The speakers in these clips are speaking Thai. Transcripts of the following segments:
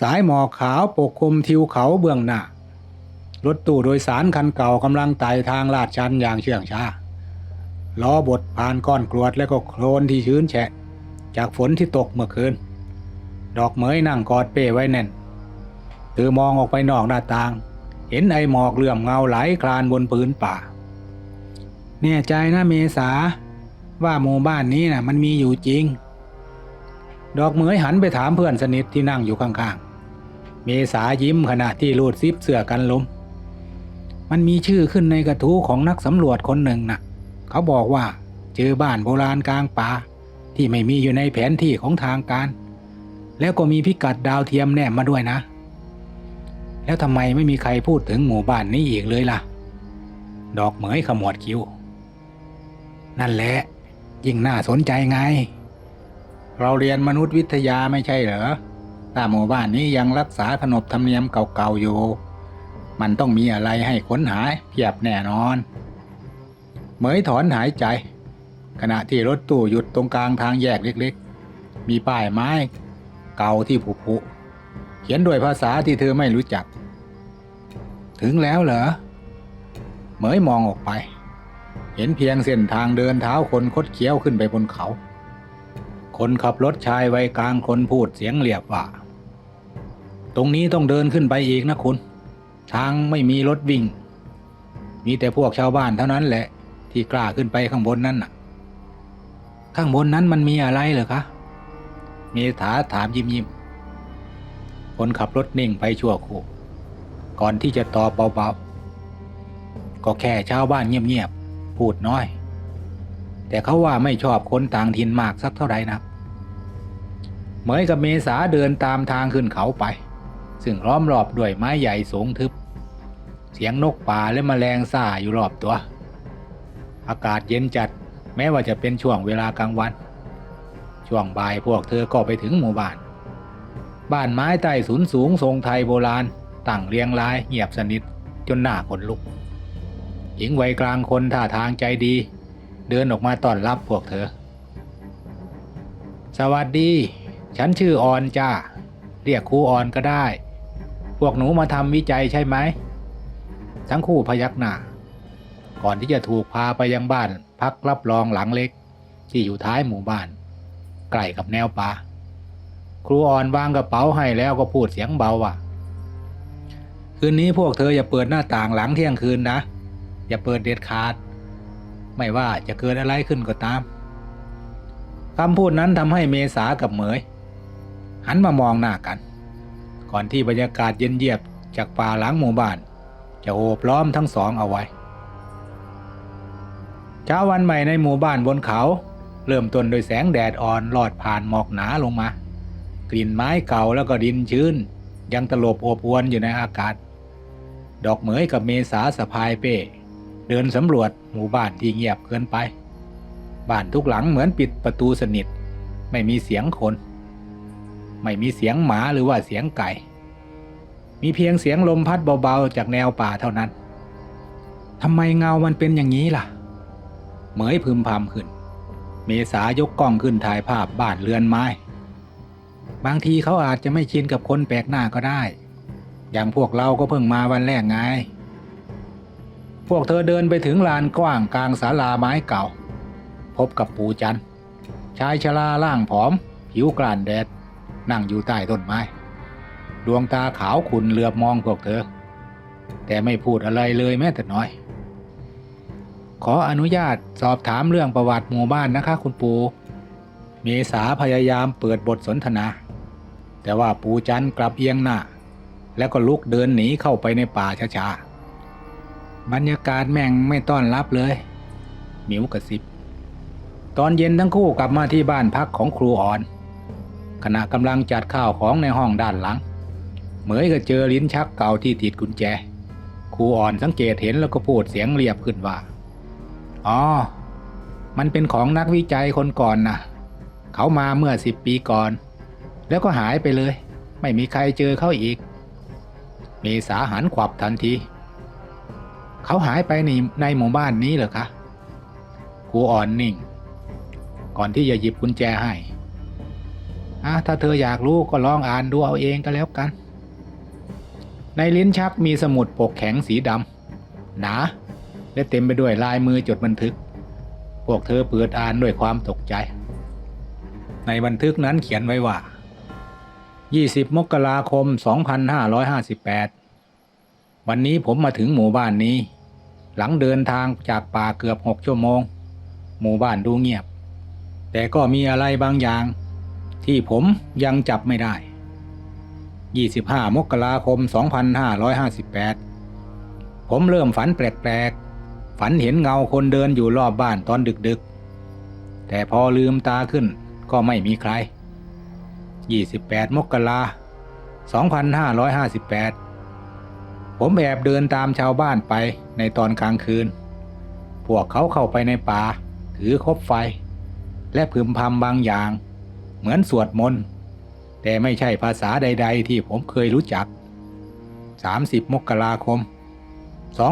สายหมอกขาวปกคลุมทิวเขาเบื้องหน้ารถตู้โดยสารคันเก่ากำลังไต่ทางลาดชันอย่างเชื่องช้าล้อบดผ่านก้อนกรวดและก็โคลนที่ชื้นแฉะ จากฝนที่ตกเมื่อคืน ดอกเหมยนั่งกอดเป้ไว้แน่นเธอมองออกไปนอกหน้าต่าง เห็นไอหมอกเหลื่อมเงาไหลคลานบนพื้นป่า แน่ใจนะเมษา ว่าหมู่บ้านนี้นะ่ะมันมีอยู่จริง ดอกเหมยหันไปถามเพื่อนสนิทที่นั่งอยู่ข้างๆ เมษายิ้มขณะที่รูดซิปเสื้อกันลม มันมีชื่อขึ้นในกระทู้ของนักสำรวจคนหนึ่งนะ่ะเขาบอกว่าเจอบ้านโบราณกลางป่าที่ไม่มีอยู่ในแผนที่ของทางการ แล้วก็มีพิกัดดาวเทียมแนบมาด้วยนะ แล้วทำไมไม่มีใครพูดถึงหมู่บ้านนี้อีกเลยล่ะ ดอกเหมยขมวดคิ้ว นั่นแหละ ยิ่งน่าสนใจไง เราเรียนมนุษยวิทยาไม่ใช่เหรอ ถ้าหมู่บ้านนี้ยังรักษาขนบธรรมเนียมเก่าๆอยู่ มันต้องมีอะไรให้ค้นหาเพียบแน่นอน เหมยถอนหายใจ ขณะที่รถตู้หยุดตรงกลางทางแยกเล็กๆ มีป้ายไม้ เก่าที่ผุผุเขียนด้วยภาษาที่เธอไม่รู้จัก ถึงแล้วเหรอ เหมยมองออกไป เห็นเพียงเส้นทางเดินเท้าคนคดเคี้ยวขึ้นไปบนเขาคนขับรถชายวัยกลางคนพูดเสียงเรียบว่า ตรงนี้ต้องเดินขึ้นไปอีกนะคุณ ทางไม่มีรถวิ่ง มีแต่พวกชาวบ้านเท่านั้นแหละ ที่กล้าขึ้นไปข้างบนนั้นน่ะ ข้างบนนั้นมันมีอะไรเหรอคะ เมถาถามยิ้มยิ้มคนขับรถนิ่งไปชั่วครู่ก่อนที่จะตอบเบาๆ ก็แค่ชาวบ้านเงียบๆ พูดน้อย แต่เขาว่าไม่ชอบคนต่างถิ่นมากสักเท่าไหร่นักเหมยกับเมษาเดินตามทางขึ้นเขาไป ซึ่งล้อมรอบด้วยไม้ใหญ่สูงทึบ เสียงนกป่าและแมลงซ่าอยู่รอบตัว อากาศเย็นจัดแม้ว่าจะเป็นช่วงเวลากลางวัน ช่วงบ่ายพวกเธอก็ไปถึงหมู่บ้าน บ้านไม้ใต้สูนสูงทรงไทยโบราณตั้งเรียงรายเงียบสนิทจนหน้าขนลุก หญิงวัยกลางคนท่าทางใจดี เดินออกมาต้อนรับพวกเธอ สวัสดี ฉันชื่อออนจ้า เรียกครูออนก็ได้ พวกหนูมาทำวิจัยใช่ไหม ทั้งคู่พยักหน้า ก่อนที่จะถูกพาไปยังบ้านพักรับรองหลังเล็ก ที่อยู่ท้ายหมู่บ้าน ใกล้กับแนวป่าครูอ่อนวางกระเป๋าให้แล้วก็พูดเสียงเบาว่าคืนนี้พวกเธออย่าเปิดหน้าต่างหลังเที่ยงคืนนะ อย่าเปิดเด็ดขาด ไม่ว่าจะเกิดอะไรขึ้นก็ตามคำพูดนั้นทำให้เมษากับเหมย หันมามองหน้ากัน ก่อนที่บรรยากาศเย็นเยียบจากป่าหลังหมู่บ้าน จะโอบล้อมทั้งสองเอาไว้เช้าวันใหม่ในหมู่บ้านบนเขา เริ่มต้นโดยแสงแดดอ่อนลอดผ่านหมอกหนาลงมา กลิ่นไม้เก่าแล้วก็ดินชื้น ยังตลบอบอวนอยู่ในอากาศ ดอกเหมยกับเมษาสะพายเป้ เดินสำรวจหมู่บ้านที่เงียบเกินไป บ้านทุกหลังเหมือนปิดประตูสนิท ไม่มีเสียงคน ไม่มีเสียงหมาหรือว่าเสียงไก่ มีเพียงเสียงลมพัดเบาๆจากแนวป่าเท่านั้นทำไมเงามันเป็นอย่างนี้ล่ะ เหมยพึมพำขึ้น เมษายกกล้องขึ้นถ่ายภาพบ้านเรือนไม้ บางทีเขาอาจจะไม่ชินกับคนแปลกหน้าก็ได้ อย่างพวกเราก็เพิ่งมาวันแรกไง พวกเธอเดินไปถึงลานกว้างกลางศาลาไม้เก่า พบกับปู่จันชายชราล่างผอม ผิวกล้านแดด นั่งอยู่ใต้ต้นไม้ ดวงตาขาวขุ่นเหลือบมองพวกเธอ แต่ไม่พูดอะไรเลยแม้แต่น้อย ขออนุญาตสอบถามเรื่องประวัติหมู่บ้านนะคะ คุณปูเมษาพยายามเปิดบทสนทนา แต่ว่าปูจันทร์กลับเอียงหน้า แล้วก็ลุกเดินหนีเข้าไปในป่าช้าๆบรรยากาศแม่งไม่ต้อนรับเลยหมิวกระซิบ ตอนเย็นทั้งคู่กลับมาที่บ้านพักของครูอ่อน ขณะกำลังจัดข้าวของในห้องด้านหลัง เหมยก็เจอลิ้นชักเก่าที่ติดกุญแจ ครูอ่อนสังเกตเห็นแล้วก็พูดเสียงเรียบขึ้นว่า อ๋อ มันเป็นของนักวิจัยคนก่อนนะเขามาเมื่อสิบปีก่อน แล้วก็หายไปเลย ไม่มีใครเจอเขาอีกเมษาหันขวับทันที เขาหายไปในในหมู่บ้านนี้เหรอคะครูอ่อนนิ่ง ก่อนที่จะหยิบกุญแจให้ อะถ้าเธออยากรู้ก็ลองอ่านดูเอาเองก็แล้วกัน ในลิ้นชักมีสมุดปกแข็งสีดำหนาและเต็มไปด้วยลายมือจดบันทึก พวกเธอเปิดอ่านด้วยความตกใจ ในบันทึกนั้นเขียนไว้ว่า 20 มกราคม 2558 วันนี้ผมมาถึงหมู่บ้านนี้ หลังเดินทางจากป่าเกือบ 6 ชั่วโมง หมู่บ้านดูเงียบ แต่ก็มีอะไรบางอย่าง ที่ผมยังจับไม่ได้ 25 มกราคม 2558 ผมเริ่มฝันแปลกๆ ฝันเห็นเงาคนเดินอยู่รอบบ้านตอนดึกๆ แต่พอลืมตาขึ้นก็ไม่มีใคร 28 มกรา2558 ผมแอบเดินตามชาวบ้านไปในตอนกลางคืน พวกเขาเข้าไปในป่า ถือคบไฟ และพึมพำบางอย่าง เหมือนสวดมนต์ แต่ไม่ใช่ภาษาใด ๆ ที่ผมเคยรู้จัก 30 มกราคม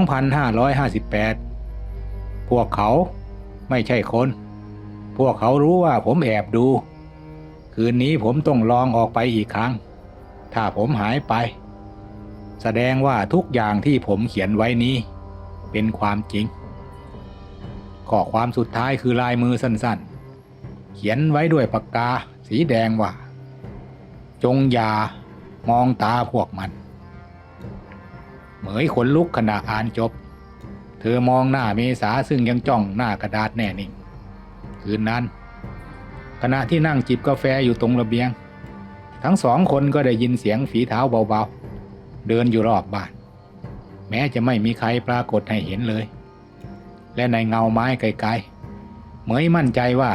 2558 พวกเขาไม่ใช่คน พวกเขารู้ว่าผมแอบดู คืนนี้ผมต้องลองออกไปอีกครั้ง ถ้าผมหายไป แสดงว่าทุกอย่างที่ผมเขียนไว้นี้ เป็นความจริงข้อความสุดท้ายคือลายมือสั้นๆ เขียนไว้ด้วยปากกา สีแดงว่า จงอย่ามองตาพวกมัน เหมยขนลุกขณะอ่านจบ เธอมองหน้าเมษาซึ่งยังจ้องหน้ากระดาษแน่นิ่ง คืนนั้น ขณะที่นั่งจิบกาแฟอยู่ตรงระเบียง ทั้งสองคนก็ได้ยินเสียงฝีเท้าเบาๆ เดินอยู่รอบบ้าน แม้จะไม่มีใครปรากฏให้เห็นเลย และในเงาไม้ไกลๆเหมยมั่นใจว่า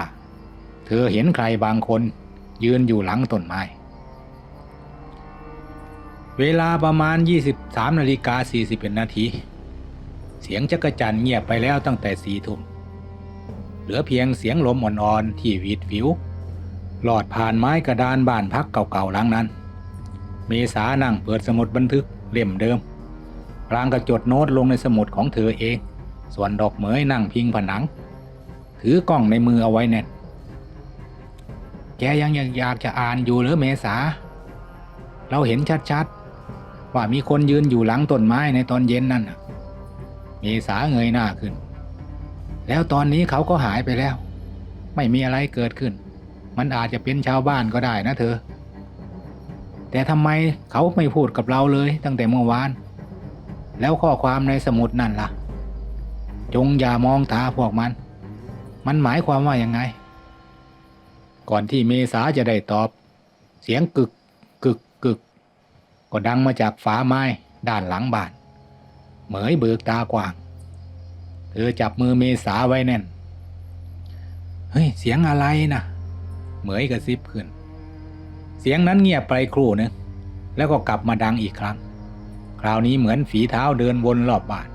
เธอเห็นใครบางคน ยืนอยู่หลังต้นไม้ เวลาประมาณ 23นาฬิกา41นาทีเสียงจักรจันเงียบไปแล้วตั้งแต่สี่ทุ่ม เหลือเพียงเสียงลมอ่อนๆที่วีดผิว หลอดผ่านไม้กระดานบ้านพักเก่าๆหลังนั้น เมษานั่งเปิดสมุดบันทึกเล่มเดิมพลางกระจดโน้ตลงในสมุดของเธอเอง ส่วนดอกเหมยนั่งพิงผนัง ถือกล้องในมือเอาไว้แน่น แกยังอยากจะอ่านอยู่หรือเมษา เราเห็นชัดๆ ว่ามีคนยืนอยู่หลังต้นไม้ในตอนเย็นนั่นเมษาเงยหน้าขึ้น แล้วตอนนี้เขาก็หายไปแล้ว ไม่มีอะไรเกิดขึ้น มันอาจจะเป็นชาวบ้านก็ได้นะเธอ แต่ทำไมเขาไม่พูดกับเราเลยตั้งแต่เมื่อวาน แล้วข้อความในสมุดนั่นล่ะ จงอย่ามองตาพวกมัน มันหมายความว่ายังไง ก่อนที่เมษาจะได้ตอบ เสียงกึกกึกกึก ก็ดังมาจากฝาไม้ด้านหลังบ้าน เหมยเบิกตากว้าง เธอจับมือเมษาไว้แน่น เฮ้ย เสียงอะไรนะเหมยกระซิบขึ้น เสียงนั้นเงียบไปครู่นึงแล้วก็กลับมาดังอีกครั้ง คราวนี้เหมือนฝีเท้าเดินวนรอบบ้าน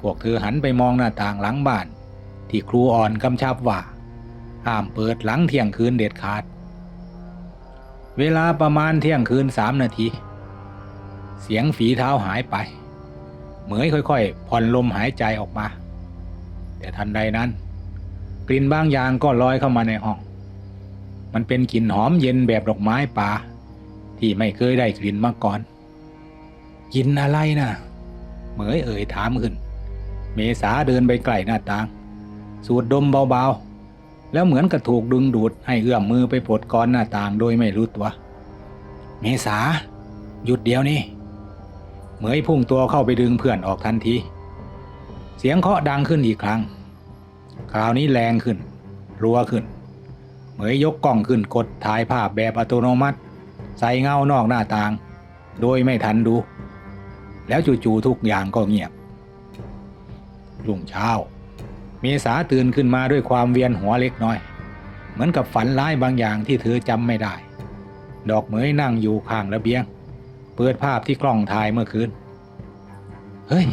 พวกเธอหันไปมองหน้าต่างหลังบ้าน ที่ครูอ่อนกำชับว่า ห้ามเปิดหลังเที่ยงคืนเด็ดขาด เวลาประมาณเที่ยงคืนสามนาที เสียงฝีเท้าหายไป เหมยค่อยๆ ผ่อนลมหายใจออกมา แต่ทันใดนั้น กลิ่นบางอย่างก็ลอยเข้ามาในห้อง มันเป็นกลิ่นหอมเย็นแบบดอกไม้ป่าที่ไม่เคยได้กลิ่นมาก่อนกลิ่นอะไรนะเหมยเอ่ยถามขึ้น เมษาเดินไปใกล้หน้าต่าง สูดดมเบาๆ แล้วเหมือนกับถูกดึงดูดให้เอื้อมมือไปปลดกรอนหน้าต่างโดยไม่รู้ตัว เมษา หยุดเดี๋ยวนี้เหมยพุ่งตัวเข้าไปดึงเพื่อนออกทันที เสียงเคาะดังขึ้นอีกครั้ง คราวนี้แรงขึ้น รัวขึ้น เหมยยกกล้องขึ้นกดถ่ายภาพแบบอัตโนมัติ ใส่เงานอกหน้าต่าง โดยไม่ทันดู แล้วจู่ๆทุกอย่างก็เงียบ รุ่งเช้า เมษาตื่นขึ้นมาด้วยความเวียนหัวเล็กน้อย เหมือนกับฝันร้ายบางอย่างที่เธอจำไม่ได้ ดอกเหมยนั่งอยู่ข้างระเบียง เปิดภาพที่กล้องถ่ายเมื่อคืน เฮ้ย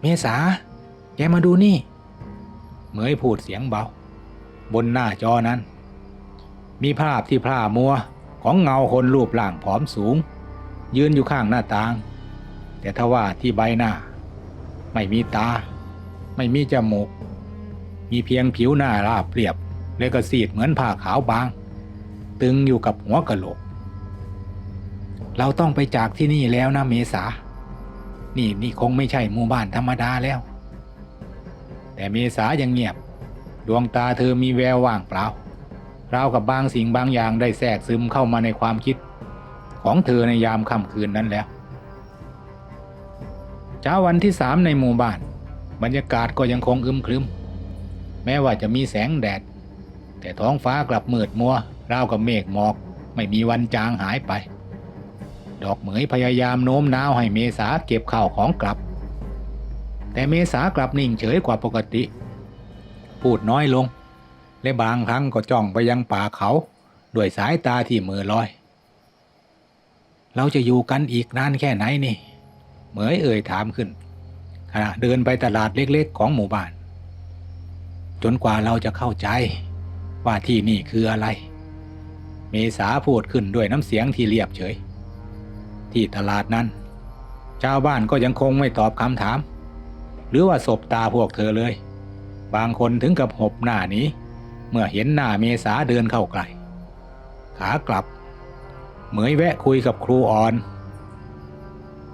เมษา แกมาดูนี่ เหมยพูดเสียงเบา บนหน้าจอนั้น มีภาพที่พร่ามัวของเงาคนรูปร่างผอมสูง ยืนอยู่ข้างหน้าต่าง แต่ทว่าที่ใบหน้า ไม่มีตา ไม่มีจมูก มีเพียงผิวหน้าราบเรียบและก็สีดเหมือนผ้าขาวบาง ตึงอยู่กับหัวกะโหลก เราต้องไปจากที่นี่แล้วนะเมษา นี่นี่คงไม่ใช่หมู่บ้านธรรมดาแล้ว แต่เมษายังเงียบ ดวงตาเธอมีแววว่างเปล่า ราวกับบางสิ่งบางอย่างได้แทรกซึมเข้ามาในความคิด ของเธอในยามค่ำคืนนั้นแล้วเช้าวันที่สามในหมู่บ้าน บรรยากาศก็ยังคงอึมครึม แม้ว่าจะมีแสงแดด แต่ท้องฟ้ากลับมืดมัวราวกับเมฆหมอก ไม่มีวันจางหายไป ดอกเหมยพยายามโน้มน้าวให้เมษาเก็บข้าวของกลับ แต่เมษากลับนิ่งเฉยกว่าปกติ พูดน้อยลง และบางครั้งก็จ้องไปยังป่าเขาด้วยสายตาที่มือลอย เราจะอยู่กันอีกนานแค่ไหนนี่ เหมยเอ่ยถามขึ้นขณะเดินไปตลาดเล็กๆ ของหมู่บ้าน จนกว่าเราจะเข้าใจ ว่าที่นี่คืออะไร เมษาพูดขึ้นด้วยน้ำเสียงที่เรียบเฉย ที่ตลาดนั้นชาวบ้านก็ยังคงไม่ตอบคำถาม หรือว่าสบตาพวกเธอเลย บางคนถึงกับหบหน้านี้ เมื่อเห็นหน้าเมษาเดินเข้าใกล้ขากลับ เหมยแวะคุยกับครูอ่อน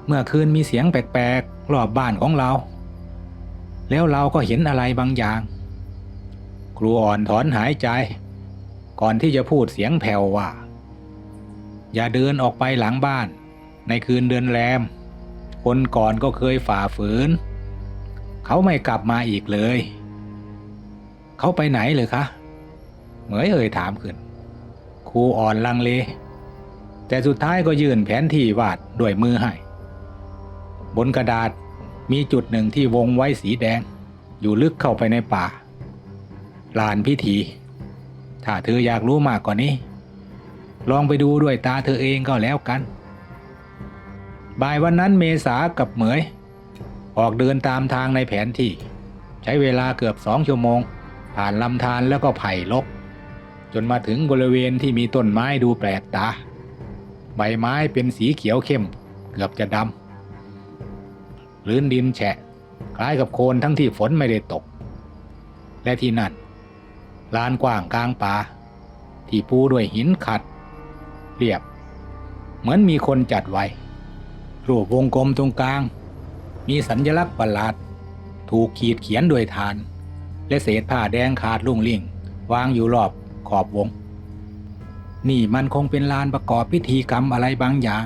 เมื่อคืนมีเสียงแปลกๆรอบบ้านของเรา แล้วเราก็เห็นอะไรบางอย่าง ครูอ่อนถอนหายใจ ก่อนที่จะพูดเสียงแผ่วว่า อย่าเดินออกไปหลังบ้าน ในคืนเดือนแรม คนก่อนก็เคยฝ่าฝืน เขาไม่กลับมาอีกเลย เขาไปไหนเลยคะ เหมยเอ่ยถามขึ้น ครูอ่อนลังเล แต่สุดท้ายก็ยื่นแผนที่วาดด้วยมือให้ บนกระดาษมีจุดหนึ่งที่วงไว้สีแดง อยู่ลึกเข้าไปในป่า ลานพิธี ถ้าเธออยากรู้มากกว่านี้ ลองไปดูด้วยตาเธอเองก็แล้วกัน บ่ายวันนั้นเมษากับเหมย ออกเดินตามทางในแผนที่ ใช้เวลาเกือบสองชั่วโมง ผ่านลำธารแล้วก็ไผ่ลก จนมาถึงบริเวณที่มีต้นไม้ดูแปลกตา ใบไม้เป็นสีเขียวเข้ม เกือบจะดำลื่นดินแฉะ คล้ายกับโคลนทั้งที่ฝนไม่ได้ตก และที่นั่น ลานกว้างกลางป่าที่ปูด้วยหินขัด เรียบ เหมือนมีคนจัดไว้ รูปวงกลมตรงกลาง มีสัญลักษณ์ประหลาด ถูกขีดเขียนโดยฐาน และเศษผ้าแดงขาดลุ่งลิ่ง วางอยู่รอบขอบวง นี่มันคงเป็นลานประกอบพิธีกรรมอะไรบางอย่าง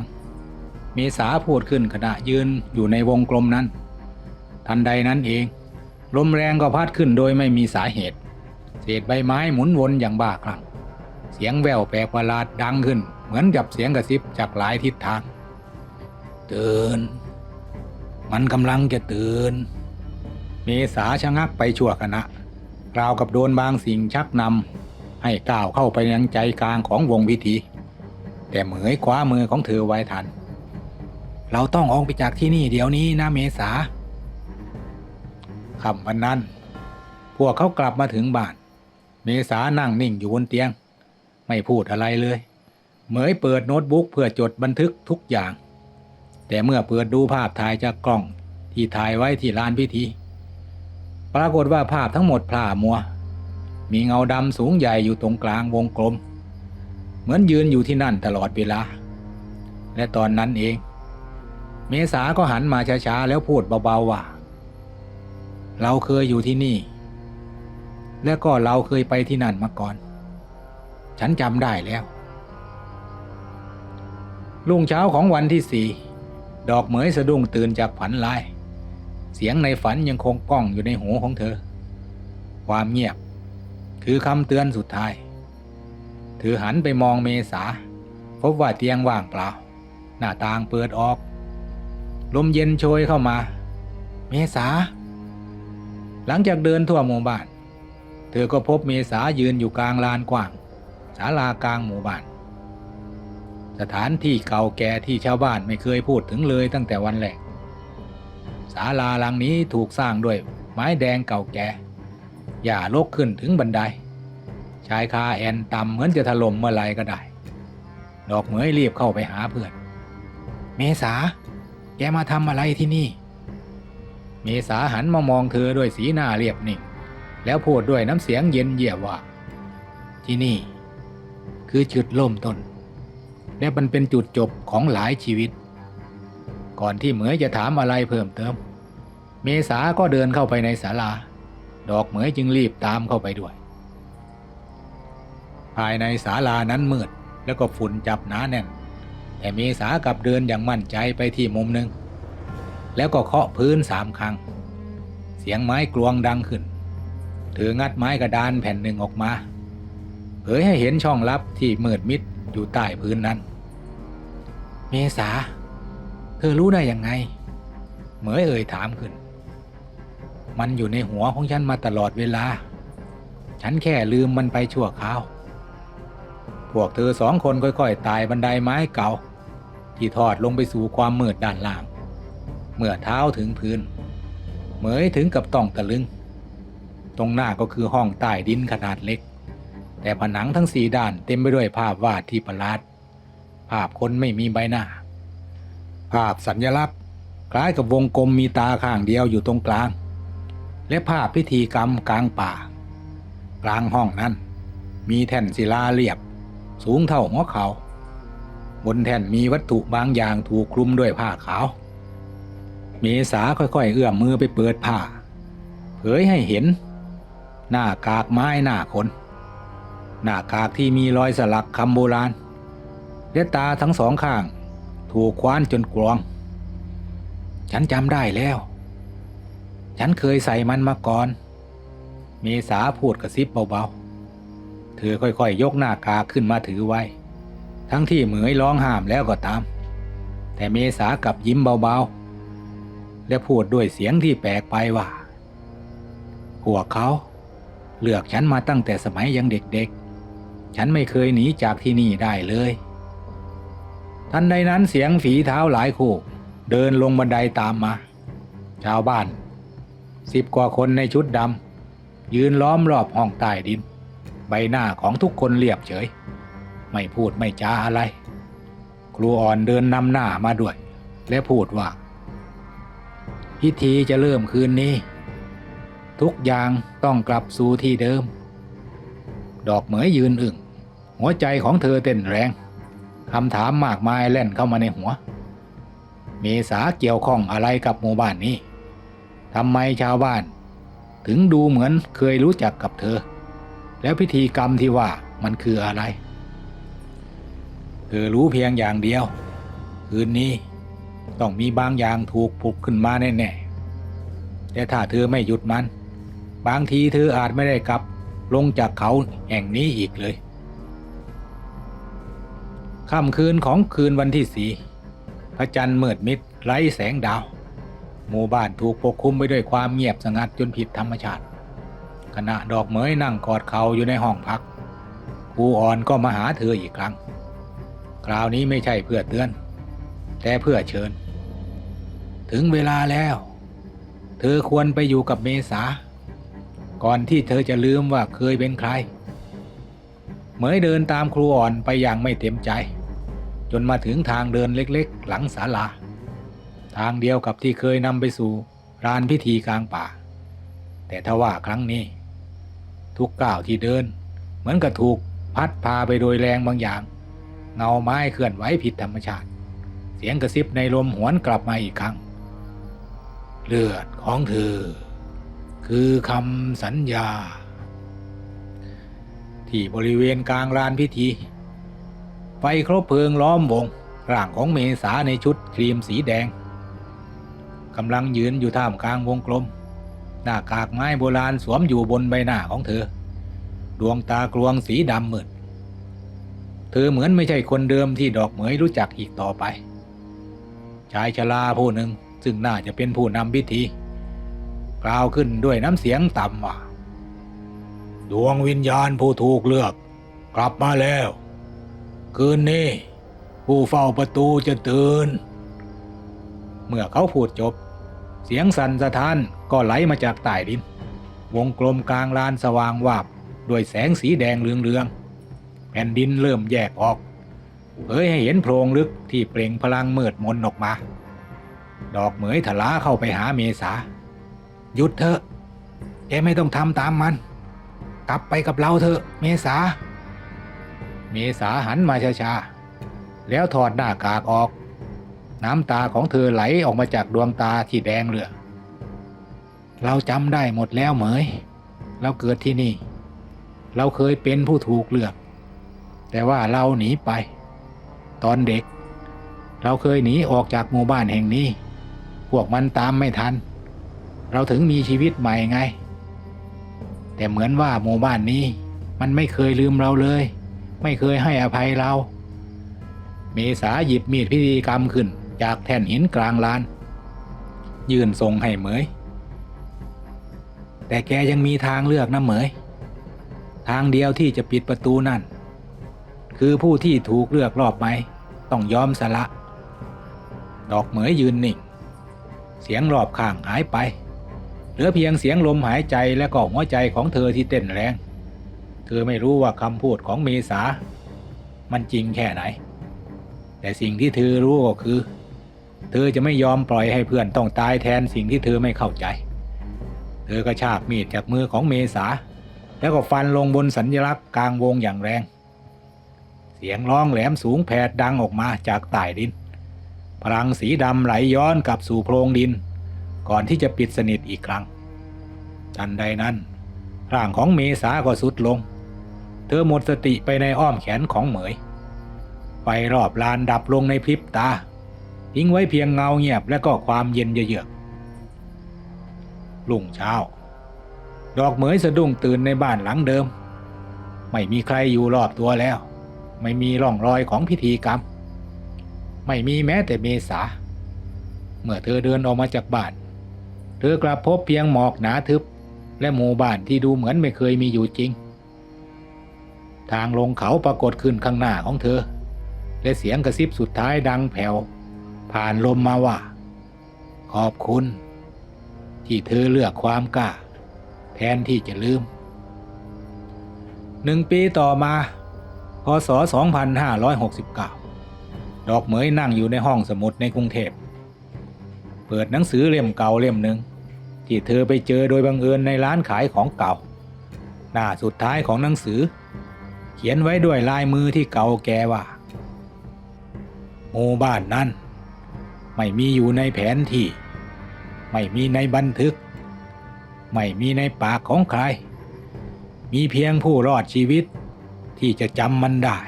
เมษาพูดขึ้นขณะยืนอยู่ในวงกลมนั้น ทันใดนั้นเอง ลมแรงก็พัดขึ้นโดยไม่มีสาเหตุ เศษใบไม้หมุนวนอย่างบ้าคลั่งเสียงแววแปลกประหลาดดังขึ้น เหมือนกับเสียงกระซิบจากหลายทิศทางตื่นมันกำลังจะตื่น เมษาชะงักไปชั่วขณะราวกับโดนบางสิ่งชักนำให้ก้าวเข้าไปยังใจกลางของวงพิธี แต่เหมยคว้ามือของเธอไว้ทัน เราต้องออกไปจากที่นี่เดี๋ยวนี้นะเมษาคำวันนั้น พวกเขากลับมาถึงบ้าน เมษานั่งนิ่งอยู่บนเตียง ไม่พูดอะไรเลย เหมยเปิดโน้ตบุ๊กเพื่อจดบันทึกทุกอย่าง แต่เมื่อเปิดดูภาพถ่ายจากกล้องที่ถ่ายไว้ที่ลานพิธี ปรากฏว่าภาพทั้งหมดพร่ามัว มีเงาดำสูงใหญ่อยู่ตรงกลางวงกลม เหมือนยืนอยู่ที่นั่นตลอดเวลา และตอนนั้นเอง เมษาก็หันมาช้าๆแล้วพูดเบาๆว่า เราเคยอยู่ที่นี่ และก็เราเคยไปที่นั่นมาก่อน ฉันจำได้แล้วรุ่งเช้าของวันที่สี่ดอกเหมยสะดุ้งตื่นจากฝันลาย เสียงในฝันยังคงก้องอยู่ในหูของเธอ ความเงียบ คือคำเตือนสุดท้าย เธอหันไปมองเมษา พบว่าเตียงว่างเปล่า หน้าต่างเปิดออก ลมเย็นโชยเข้ามา เมษา หลังจากเดินทั่วหมู่บ้าน เธอก็พบเมษายืนอยู่กลางลานกว้างศาลากลางหมู่บ้าน สถานที่เก่าแก่ที่ชาวบ้านไม่เคยพูดถึงเลยตั้งแต่วันแรกศาลาหลังนี้ถูกสร้างด้วยไม้แดงเก่าแก่หญ้าลกขึ้นถึงบันได ชายคาแอนต่ำเหมือนจะถล่มเมื่อไรก็ได้ ดอกเหมยรีบเข้าไปหาเพื่อน เมษา แกมาทำอะไรที่นี่ เมษาหันมามองเธอด้วยสีหน้าเรียบนิ่ง แล้วพูดด้วยน้ำเสียงเย็นเยียบว่า ที่นี่ คือจุดเริ่มต้น และมันเป็นจุดจบของหลายชีวิต ก่อนที่เหมยจะถามอะไรเพิ่มเติม เมษาก็เดินเข้าไปในศาลา ดอกเหมยจึงรีบตามเข้าไปด้วย ภายในศาลานั้นมืดแล้วก็ฝุ่นจับหนาแน่น แต่เมษากับเดินอย่างมั่นใจไปที่มุมหนึ่งแล้วก็เคาะพื้นสามครั้ง เสียงไม้กลวงดังขึ้น เธองัดไม้กระดานแผ่นหนึ่งออกมาเผยให้เห็นช่องลับที่มืดมิดอยู่ใต้พื้นนั้น เมษา เธอรู้ได้ยังไง เหมยเอ่ยถามขึ้น มันอยู่ในหัวของฉันมาตลอดเวลา ฉันแค่ลืมมันไปชั่วคราว พวกเธอสองคนค่อยๆ ตายบันไดไม้เก่า ที่ทอดลงไปสู่ความมืดด้านล่าง เมื่อเท้าถึงพื้น เหมยถึงกับต้องตะลึง ตรงหน้าก็คือห้องใต้ดินขนาดเล็ก แต่ผนังทั้งสี่ด้านเต็มไปด้วยภาพวาดที่ประหลาด ภาพคนไม่มีใบหน้า ภาพสัญลักษณ์ คล้ายกับวงกลมมีตาข้างเดียวอยู่ตรงกลาง และภาพพิธีกรรมกลางป่า กลางห้องนั้น มีแท่นศิลาเรียบ สูงเท่าหัวเขา บนแท่นมีวัตถุบางอย่างถูกคลุมด้วยผ้าขาวเมษาค่อยๆ เอื้อมมือไปเปิดผ้า เผยให้เห็น หน้ากากไม้หน้าคน หน้ากากที่มีรอยสลักคำโบราณและตาทั้งสองข้าง ถูกคว้านจนกรวง ฉันจำได้แล้ว ฉันเคยใส่มันมาก่อน เมษาพูดกระซิบเบาๆ เธอค่อยๆยยกหน้ากากขึ้นมาถือไว้ ทั้งที่เหมยร้องห้ามแล้วก็ตาม แต่เมษากับยิ้มเบาๆ และพูดด้วยเสียงที่แปลกไปว่า พวกเขา เลือกฉันมาตั้งแต่สมัยยังเด็กๆ ฉันไม่เคยหนีจากที่นี่ได้เลย ทันใดนั้นเสียงฝีเท้าหลายคู่เดินลงบันไดตามมา ชาวบ้านสิบกว่าคนในชุดดำยืนล้อมรอบห้องใต้ดิน ใบหน้าของทุกคนเรียบเฉย ไม่พูดไม่จาอะไร ครูอ่อนเดินนำหน้ามาด้วย และพูดว่า พิธีจะเริ่มคืนนี้ ทุกอย่างต้องกลับสู่ที่เดิม ดอกเหมยยืนอึ่ง หัวใจของเธอเต้นแรงคำถามมากมายแล่นเข้ามาในหัว เมษาเกี่ยวข้องอะไรกับหมู่บ้านนี้ทำไมชาวบ้าน ถึงดูเหมือนเคยรู้จักกับเธอ แล้วพิธีกรรมที่ว่ามันคืออะไร เธอรู้เพียงอย่างเดียว คืนนี้ต้องมีบางอย่างถูกปลุกขึ้นมาแน่ๆแต่ถ้าเธอไม่หยุดมัน บางทีเธออาจไม่ได้กลับ ลงจากเขาแห่งนี้อีกเลยค่ำคืนของคืนวันที่สี่พระจันทร์มืดมิดไร้แสงดาว หมู่บ้านถูกปกคลุมไปด้วยความเงียบสงัดจนผิดธรรมชาติ ขณะดอกเหมยนั่งกอดเขาอยู่ในห้องพักครูอ่อนก็มาหาเธออีกครั้ง คราวนี้ไม่ใช่เพื่อเตือน แต่เพื่อเชิญ ถึงเวลาแล้ว เธอควรไปอยู่กับเมษา ก่อนที่เธอจะลืมว่าเคยเป็นใคร เหมยเดินตามครูอ่อนไปอย่างไม่เต็มใจ จนมาถึงทางเดินเล็กๆ หลังศาลา ทางเดียวกับที่เคยนำไปสู่ลานพิธีกลางป่า แต่ถ้าว่าครั้งนี้ ทุกก้าวที่เดิน เหมือนกับถูกพัดพาไปโดยแรงบางอย่าง เงาไม้เคลื่อนไหวผิดธรรมชาติ เสียงกระซิบในลมหวนกลับมาอีกครั้ง เลือดของเธอ คือคำสัญญา ที่บริเวณกลางลานพิธี ไฟครบเพลิงล้อมวง ร่างของเมษาในชุดครีมสีแดงกำลังยืนอยู่ท่ามกลางวงกลม หน้ากากไม้โบราณสวมอยู่บนใบหน้าของเธอ ดวงตากลวงสีดำมืดเธอเหมือนไม่ใช่คนเดิมที่ดอกเหมยรู้จักอีกต่อไป ชายชราผู้หนึ่งซึ่งน่าจะเป็นผู้นำพิธี กล่าวขึ้นด้วยน้ำเสียงต่ำว่าดวงวิญญาณผู้ถูกเลือก กลับมาแล้ว คืนนี้ ผู้เฝ้าประตูจะตื่น เมื่อเขาพูดจบ เสียงสั่นสะท้านก็ไหลมาจากใต้ดิน วงกลมกลางลานสว่างวาบด้วยแสงสีแดงเรืองๆแผ่นดินเริ่มแยกออกเผยให้เห็นโพรงลึกที่เปล่งพลังมืดมนออกมา ดอกเหมยถลาเข้าไปหาเมษา หยุดเถอะแกไม่ต้องทำตามมัน กลับไปกับเราเถอะเมษา เมษาหันมาช้าๆแล้วถอดหน้ากากออก น้ำตาของเธอไหลออกมาจากดวงตาที่แดงเลือดเราจำได้หมดแล้วเหมย เราเกิดที่นี่ เราเคยเป็นผู้ถูกเลือก แต่ว่าเราหนีไป ตอนเด็ก เราเคยหนีออกจากหมู่บ้านแห่งนี้ พวกมันตามไม่ทัน เราถึงมีชีวิตใหม่ไง แต่เหมือนว่าหมู่บ้านนี้ มันไม่เคยลืมเราเลย ไม่เคยให้อภัยเรา เมษาหยิบมีดพิธีกรรมขึ้น จากแท่นหินกลางลาน ยื่นส่งให้เหมย แต่แกยังมีทางเลือกนะเหมย ทางเดียวที่จะปิดประตูนั่น คือผู้ที่ถูกเลือกรอบไหม ต้องยอมสละ ดอกเหมยยืนนิ่งเสียงรอบข้างหายไป เหลือเพียงเสียงลมหายใจและก็หัวใจของเธอที่เต้นแรง เธอไม่รู้ว่าคำพูดของเมษา มันจริงแค่ไหน แต่สิ่งที่เธอรู้ก็คือ เธอจะไม่ยอมปล่อยให้เพื่อนต้องตายแทนสิ่งที่เธอไม่เข้าใจ เธอก็ชากมีดจากมือของเมษา แล้วก็ฟันลงบนสัญลักษณ์กลางวงอย่างแรง เสียงร้องแหลมสูงแผดดังออกมาจากใต้ดินพลังสีดำไหลย้อนกลับสู่โพรงดิน ก่อนที่จะปิดสนิทอีกครั้ง ทันใดนั้น ร่างของเมษาก็สุดลง เธอหมดสติไปในอ้อมแขนของเหมย ไฟรอบลานดับลงในพริบตา ทิ้งไว้เพียงเงาเงียบและก็ความเย็นเยือกรุ่งเช้า ดอกเหมยสะดุ้งตื่นในบ้านหลังเดิม ไม่มีใครอยู่รอบตัวแล้ว ไม่มีร่องรอยของพิธีกรรม ไม่มีแม้แต่เมษา เมื่อเธอเดินออกมาจากบ้าน เธอกลับพบเพียงหมอกหนาทึบ และหมู่บ้านที่ดูเหมือนไม่เคยมีอยู่จริง ทางลงเขาปรากฏขึ้นข้างหน้าของเธอ และเสียงกระซิบสุดท้ายดังแผ่วผ่านลมมาว่า ขอบคุณ ที่เธอเลือกความกล้า แทนที่จะลืม หนึ่งปีต่อมาพศ 2569 ดอกเหมยนั่งอยู่ในห้องสมุดในกรุงเทพ เปิดหนังสือเล่มเก่าเล่มหนึ่ง ที่เธอไปเจอโดยบังเอิญในร้านขายของเก่า หน้าสุดท้ายของหนังสือ เขียนไว้ด้วยลายมือที่เก่าแก่ว่าหมู่บ้านนั้น ไม่มีอยู่ในแผนที่ ไม่มีในบันทึก ไม่มีในปากของใคร มีเพียงผู้รอดชีวิตที่จะจำมันได้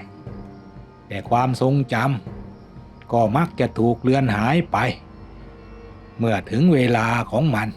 แต่ความทรงจำก็มักจะถูกเลือนหายไป เมื่อถึงเวลาของมัน